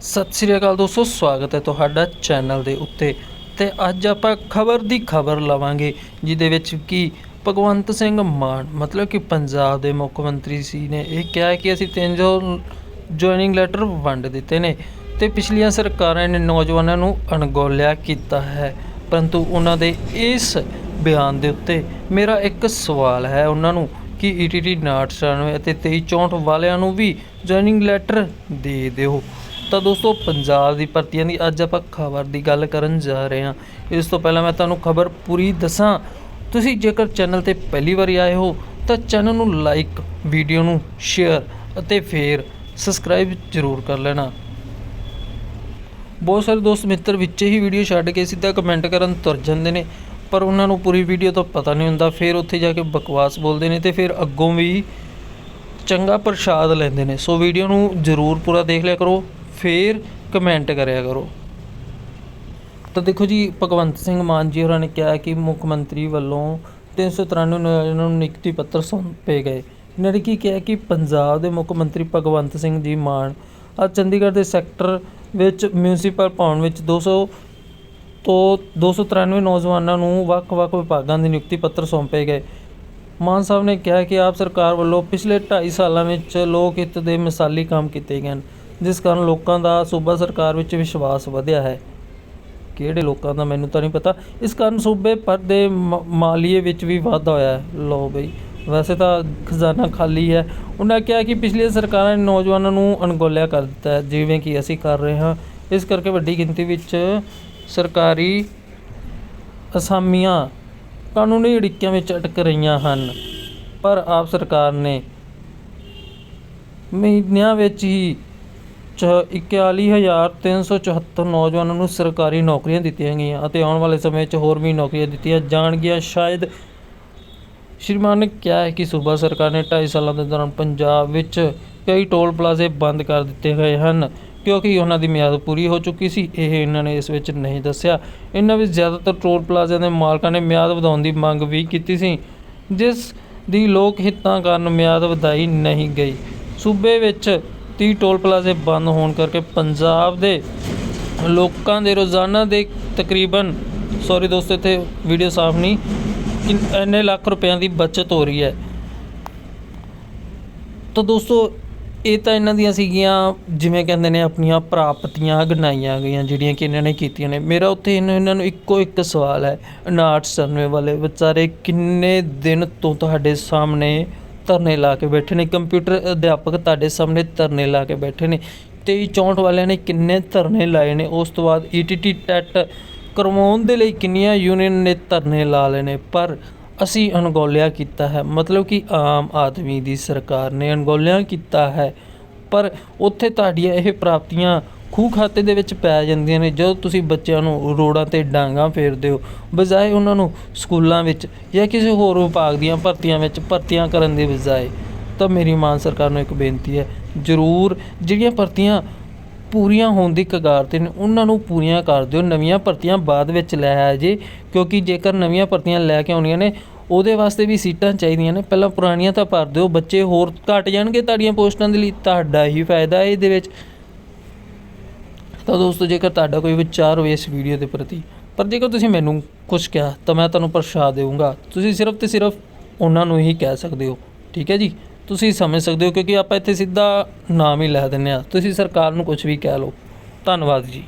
ਸਤਿ ਸ੍ਰੀ ਅਕਾਲ ਦੋਸਤੋ, ਸਵਾਗਤ ਹੈ ਤੁਹਾਡਾ ਚੈਨਲ ਦੇ ਉੱਤੇ। ਤੇ ਅੱਜ ਆਪਾਂ ਖਬਰ ਦੀ ਖਬਰ ਲਵਾਂਗੇ, ਜਿਹਦੇ ਵਿੱਚ ਕਿ ਭਗਵੰਤ ਸਿੰਘ ਮਾਨ, ਮਤਲਬ ਕਿ ਪੰਜਾਬ ਦੇ ਮੁੱਖ ਮੰਤਰੀ ਸੀ ਨੇ, ਇਹ ਕਿਹਾ ਕਿ ਅਸੀਂ ਤਿੰਨ ਜੋ ਜੁਆਇਨਿੰਗ ਲੈਟਰ ਵੰਡ ਦਿੱਤੇ ਨੇ ਤੇ ਪਿਛਲੀਆਂ ਸਰਕਾਰਾਂ ਨੇ ਨੌਜਵਾਨਾਂ ਨੂੰ ਅਣਗੌਲਿਆ ਕੀਤਾ ਹੈ। ਪਰੰਤੂ ਉਹਨਾਂ ਦੇ ਇਸ ਬਿਆਨ ਦੇ ਉੱਤੇ ਮੇਰਾ ਇੱਕ ਸਵਾਲ ਹੈ ਉਹਨਾਂ ਨੂੰ ਕਿ E ਈਟੀਟੀ 998 ਅਤੇ 2364 ਵਾਲਿਆਂ ਨੂੰ ਵੀ ਜੁਆਇਨਿੰਗ ਲੈਟਰ ਦੇ ਦਿਓ। ਤਾਂ ਦੋਸਤੋ ਪੰਜਾਬ ਦੀ ਭਰਤੀਆਂ ਦੀ ਅੱਜ ਆਪਾਂ ਖਬਰ ਦੀ ਗੱਲ ਕਰਨ ਜਾ ਰਹੇ ਹਾਂ। ਇਸ ਤੋਂ ਪਹਿਲਾਂ ਮੈਂ ਤੁਹਾਨੂੰ ਖਬਰ ਪੂਰੀ ਦੱਸਾਂ। ਤੁਸੀਂ ਜੇਕਰ ਚੈਨਲ ਤੇ ਪਹਿਲੀ ਵਾਰੀ ਆਏ ਹੋ, ਤਾਂ ਚੈਨਲ ਨੂੰ ਲਾਈਕ ਵੀਡੀਓ ਨੂੰ ਸ਼ੇਅਰ ਅਤੇ ਫੇਰ ਸਬਸਕ੍ਰਾਈਬ ਜ਼ਰੂਰ ਕਰ ਲੈਣਾ। ਬਹੁਤ ਸਾਰੇ ਦੋਸਤ ਮਿੱਤਰ ਵਿੱਚ ਹੀ ਵੀਡੀਓ ਛੱਡ ਕੇ ਸਿੱਧਾ ਕਮੈਂਟ ਕਰਨ ਤੁਰ ਜਾਂਦੇ ਨੇ, ਪਰ ਉਹਨਾਂ ਨੂੰ ਪੂਰੀ ਵੀਡੀਓ ਤੋਂ ਪਤਾ ਨਹੀਂ ਹੁੰਦਾ। ਫਿਰ ਉੱਥੇ ਜਾ ਕੇ ਬਕਵਾਸ ਬੋਲਦੇ ਨੇ ਤੇ ਫਿਰ ਅੱਗੋਂ ਵੀ ਚੰਗਾ ਪ੍ਰਸ਼ਾਦ ਲੈਂਦੇ ਨੇ। ਸੋ ਵੀਡੀਓ ਨੂੰ ਜ਼ਰੂਰ ਪੂਰਾ ਦੇਖ ਲਿਆ ਕਰੋ। ਫਿਰ ਕਮੈਂਟ ਕਰਿਆ ਕਰੋ। ਤਾਂ ਦੇਖੋ ਜੀ, ਭਗਵੰਤ ਸਿੰਘ ਮਾਨ ਜੀ ਹੋਰਾਂ ਨੇ ਕਿਹਾ ਕਿ ਮੁੱਖ ਮੰਤਰੀ ਵੱਲੋਂ 393 ਨੌਜਵਾਨਾਂ ਨੂੰ ਨਿਯੁਕਤੀ ਪੱਤਰ ਸੌਂਪੇ ਗਏ। ਇਹਨਾਂ ਨੇ ਕੀ ਕਿਹਾ ਕਿ ਪੰਜਾਬ ਦੇ ਮੁੱਖ ਮੰਤਰੀ ਭਗਵੰਤ ਸਿੰਘ ਜੀ ਮਾਨ ਅੱਜ ਚੰਡੀਗੜ੍ਹ ਦੇ ਸੈਕਟਰ ਵਿੱਚ ਮਿਊਨਿਸਪਲ ਭਵਨ ਵਿੱਚ 200 ਤੋਂ 293 ਨੌਜਵਾਨਾਂ ਨੂੰ ਵੱਖ-ਵੱਖ ਵਿਭਾਗਾਂ ਦੇ ਨਿਯੁਕਤੀ ਪੱਤਰ ਸੌਂਪੇ ਗਏ। ਮਾਨ ਸਾਹਿਬ ਨੇ ਕਿਹਾ ਕਿ ਆਪ ਸਰਕਾਰ ਵੱਲੋਂ ਪਿਛਲੇ 2.5 ਸਾਲਾਂ ਵਿੱਚ ਲੋਕ ਹਿੱਤ ਦੇ ਮਿਸਾਲੀ ਕੰਮ ਕੀਤੇ ਗਏ ਹਨ। ਜਿਸ ਕਾਰਨ ਲੋਕਾਂ ਦਾ ਸੂਬਾ ਸਰਕਾਰ ਵਿੱਚ ਵਿਸ਼ਵਾਸ ਵਧਿਆ ਹੈ। ਕਿਹੜੇ ਲੋਕਾਂ ਦਾ ਮੈਨੂੰ ਤਾਂ ਨਹੀਂ ਪਤਾ। ਇਸ ਕਾਰਨ ਸੂਬੇ ਭਰ ਦੇ ਮ- ਮਾਲੀਏ ਵਿੱਚ ਵੀ ਵਾਧਾ ਹੋਇਆ ਹੈ। ਲੋ ਬਈ, ਵੈਸੇ ਤਾਂ ਖਜ਼ਾਨਾ ਖਾਲੀ ਹੈ। ਉਹਨਾਂ ਕਿਹਾ ਕਿ ਪਿਛਲੀਆਂ ਸਰਕਾਰਾਂ ਨੇ ਨੌਜਵਾਨਾਂ ਨੂੰ ਅਣਗੌਲਿਆ ਕਰ ਦਿੱਤਾ ਹੈ। ਜਿਵੇਂ ਕਿ ਅਸੀਂ ਕਰ ਰਹੇ ਹਾਂ। ਇਸ ਕਰਕੇ ਵੱਡੀ ਗਿਣਤੀ ਵਿੱਚ ਸਰਕਾਰੀ ਅਸਾਮੀਆਂ ਕਾਨੂੰਨੀ ਅੜਿੱਕਿਆਂ ਵਿੱਚ ਅਟਕ ਰਹੀਆਂ ਹਨ। ਪਰ ਆਪ ਸਰਕਾਰ ਨੇ ਮਹੀਨਿਆਂ ਵਿੱਚ ਹੀ 41374 ਨੌਜਵਾਨਾਂ ਨੂੰ ਸਰਕਾਰੀ ਨੌਕਰੀਆਂ ਦਿੱਤੀਆਂ ਗਈਆਂ ਅਤੇ ਆਉਣ ਵਾਲੇ ਸਮੇਂ 'ਚ ਹੋਰ ਵੀ ਨੌਕਰੀਆਂ ਦਿੱਤੀਆਂ ਜਾਣਗੀਆਂ। ਸ਼ਾਇਦ ਸ਼੍ਰੀਮਾਨ ਨੇ ਕਿਹਾ ਹੈ ਕਿ ਸੂਬਾ ਸਰਕਾਰ ਨੇ 2.5 ਸਾਲਾਂ ਦੇ ਦੌਰਾਨ ਪੰਜਾਬ ਵਿੱਚ ਕਈ ਟੋਲ ਪਲਾਜ਼ੇ ਬੰਦ ਕਰ ਦਿੱਤੇ ਗਏ ਹਨ, ਕਿਉਂਕਿ ਉਹਨਾਂ ਦੀ ਮਿਆਦ ਪੂਰੀ ਹੋ ਚੁੱਕੀ ਸੀ। ਇਹ ਇਹਨਾਂ ਨੇ ਇਸ ਵਿੱਚ ਨਹੀਂ ਦੱਸਿਆ। ਇਹਨਾਂ ਵਿੱਚ ਜ਼ਿਆਦਾਤਰ ਟੋਲ ਪਲਾਜ਼ਿਆਂ ਦੇ ਮਾਲਕਾਂ ਨੇ ਮਿਆਦ ਵਧਾਉਣ ਦੀ ਮੰਗ ਵੀ ਕੀਤੀ ਸੀ, ਜਿਸ ਦੀ ਲੋਕ ਹਿੱਤਾਂ ਕਾਰਨ ਮਿਆਦ ਵਧਾਈ ਨਹੀਂ ਗਈ। ਸੂਬੇ ਵਿੱਚ 30 ਟੋਲ ਪਲਾਜ਼ੇ ਬੰਦ ਹੋਣ ਕਰਕੇ ਪੰਜਾਬ ਦੇ ਲੋਕਾਂ ਦੇ ਰੋਜ਼ਾਨਾ ਦੇ ਤਕਰੀਬਨ ਸੌਰੀ ਦੋਸਤੋ, ਇੱਥੇ ਵੀਡੀਓ ਸਾਫ਼ ਨਹੀਂ, ਇੰਨੇ ਲੱਖ ਰੁਪਇਆਂ ਦੀ ਬਚਤ ਹੋ ਰਹੀ ਹੈ। ਤਾਂ ਦੋਸਤੋ, ਇਹ ਤਾਂ ਇਹਨਾਂ ਦੀਆਂ ਸੀਗੀਆਂ, ਜਿਵੇਂ ਕਹਿੰਦੇ ਨੇ, ਆਪਣੀਆਂ ਪ੍ਰਾਪਤੀਆਂ ਗਣਾਈਆਂ ਗਈਆਂ, ਜਿਹੜੀਆਂ ਕਿ ਇਹਨਾਂ ਨੇ ਕੀਤੀਆਂ ਨੇ। ਮੇਰਾ ਉੱਥੇ ਇਹਨਾਂ ਇਹਨਾਂ ਨੂੰ ਇੱਕੋ ਇੱਕ ਸਵਾਲ ਹੈ 997 ਵਾਲੇ। ਵਿਚਾਰੇ ਕਿੰਨੇ ਦਿਨ ਤੋਂ ਤੁਹਾਡੇ ਸਾਹਮਣੇ ਧਰਨੇ ਲਾ ਕੇ ਬੈਠੇ ਨੇ। ਕੰਪਿਊਟਰ ਅਧਿਆਪਕ ਤੁਹਾਡੇ ਸਾਹਮਣੇ ਧਰਨੇ ਲਾ ਕੇ ਬੈਠੇ ਨੇ। 2364 ਵਾਲਿਆਂ ਨੇ ਕਿੰਨੇ ਧਰਨੇ ਲਾਏ ਨੇ? ਉਸ ਤੋਂ ਬਾਅਦ E ਈਟੀਟੀ ਟੈਟ ਕਰਵਾਉਣ ਦੇ ਲਈ ਕਿੰਨੀਆਂ ਯੂਨੀਅਨ ਨੇ ਧਰਨੇ ਲਾ ਲਏ ਨੇ? ਪਰ ਅਸੀਂ ਅਣਗੌਲਿਆ ਕੀਤਾ ਹੈ। ਮਤਲਬ ਕਿ ਆਮ ਆਦਮੀ ਦੀ ਸਰਕਾਰ ਨੇ ਅਣਗੌਲਿਆ ਕੀਤਾ ਹੈ। ਪਰ ਉੱਥੇ ਤੁਹਾਡੀਆਂ ਇਹ ਪ੍ਰਾਪਤੀਆਂ ਖੂਹ ਖਾਤੇ ਦੇ ਵਿੱਚ ਪੈ ਜਾਂਦੀਆਂ ਨੇ, ਜਦੋਂ ਤੁਸੀਂ ਬੱਚਿਆਂ ਨੂੰ ਰੋਡਾਂ ਤੇ ਡਾਂਗਾ ਫੇਰਦੇ ਹੋ, ਬਜਾਏ ਉਹਨਾਂ ਨੂੰ ਸਕੂਲਾਂ ਵਿੱਚ ਜਾਂ ਕਿਸੇ ਹੋਰ ਵਿਭਾਗ ਦੀਆਂ ਭਰਤੀਆਂ ਵਿੱਚ ਭਰਤੀਆਂ ਕਰਨ ਦੀ ਬਜਾਏ, ਤਾਂ ਮੇਰੀ ਮਾਨ ਸਰਕਾਰ ਨੂੰ ਇੱਕ ਬੇਨਤੀ ਹੈ, ਜ਼ਰੂਰ ਜਿਹੜੀਆਂ ਭਰਤੀਆਂ ਪੂਰੀਆਂ ਹੋਣ ਦੀ ਕਗਾਰ ਤੇ ਨੇ, ਉਹਨਾਂ ਨੂੰ ਪੂਰੀਆਂ ਕਰ ਦਿਓ, ਨਵੀਆਂ ਭਰਤੀਆਂ ਬਾਅਦ ਵਿੱਚ ਲੈ ਆ ਜੇ ਕਿਉਂਕਿ ਜੇਕਰ ਨਵੀਆਂ ਭਰਤੀਆਂ ਲੈ ਕੇ ਆਉਣੀਆਂ ਨੇ, ਉਹਦੇ ਵਾਸਤੇ ਵੀ ਸੀਟਾਂ ਚਾਹੀਦੀਆਂ ਨੇ, ਪਹਿਲਾਂ ਪੁਰਾਣੀਆਂ ਤਾਂ ਭਰ ਦਿਓ, ਬੱਚੇ ਹੋਰ ਘਟ ਜਾਣਗੇ ਤੁਹਾਡੀਆਂ ਪੋਸਟਾਂ ਦੇ ਲਈ, ਤੁਹਾਡਾ ਹੀ ਫਾਇਦਾ ਹੈ ਇਹਦੇ ਵਿੱਚ। ਤਾਂ ਦੋਸਤੋ, ਜੇਕਰ ਤੁਹਾਡਾ ਕੋਈ ਵਿਚਾਰ ਹੋਵੇ ਇਸ ਵੀਡੀਓ ਦੇ ਪ੍ਰਤੀ, ਪਰ ਜੇਕਰ ਤੁਸੀਂ ਮੈਨੂੰ ਕੁਝ ਕਿਹਾ, ਤਾਂ ਮੈਂ ਤੁਹਾਨੂੰ ਪ੍ਰਸ਼ਾਦ ਦੇਵਾਂਗਾ ਤੁਸੀਂ ਸਿਰਫ ਤੇ ਸਿਰਫ ਉਹਨਾਂ ਨੂੰ ਹੀ ਕਹਿ ਸਕਦੇ ਹੋ, ਠੀਕ ਹੈ ਜੀ? ਤੁਸੀਂ ਸਮਝ ਸਕਦੇ ਹੋ, ਕਿਉਂਕਿ ਆਪਾਂ ਇੱਥੇ ਸਿੱਧਾ ਨਾਮ ਹੀ ਲੈ ਦਿੰਦੇ ਆ ਤੁਸੀਂ ਸਰਕਾਰ ਨੂੰ ਕੁਝ ਵੀ ਕਹਿ ਲਓ। ਧੰਨਵਾਦ ਜੀ।